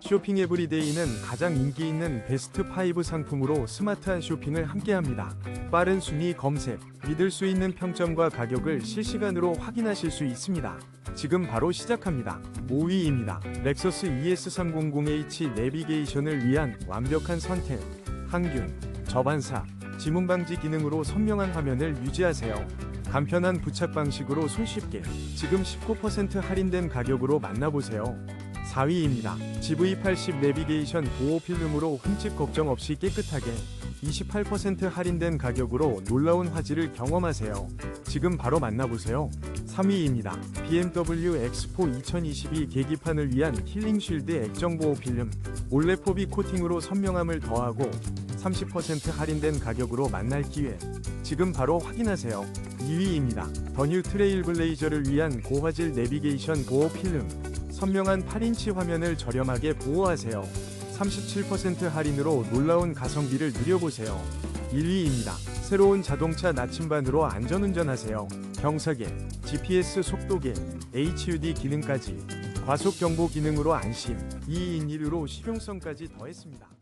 쇼핑 에브리데이는 가장 인기 있는 베스트 5 상품으로 스마트한 쇼핑을 함께합니다. 빠른 순위 검색, 믿을 수 있는 평점과 가격을 실시간으로 확인하실 수 있습니다. 지금 바로 시작합니다. 5위입니다. 렉서스 E ES300H 내비게이션을 위한 완벽한 선택. 항균, 저반사, 지문 방지 기능으로 선명한 화면을 유지하세요. 간편한 부착 방식으로 손쉽게 지금 19% 할인된 가격으로 만나보세요. 4위입니다. GV80 내비게이션 보호 필름으로 흠집 걱정 없이 깨끗하게 28% 할인된 가격으로 놀라운 화질을 경험하세요. 지금 바로 만나보세요. 3위입니다. BMW X4 2022 계기판을 위한 힐링 쉴드 액정 보호 필름 올레 포비 코팅으로 선명함을 더하고 30% 할인된 가격으로 만날 기회. 지금 바로 확인하세요. 2위입니다. 더뉴 트레일 블레이저를 위한 고화질 내비게이션 보호 필름. 선명한 8인치 화면을 저렴하게 보호하세요. 37% 할인으로 놀라운 가성비를 누려보세요. 1위입니다. 새로운 자동차 나침반으로 안전운전하세요. 경사계, GPS 속도계, HUD 기능까지 과속 경보 기능으로 안심, 2인 1유로 실용성까지 더했습니다.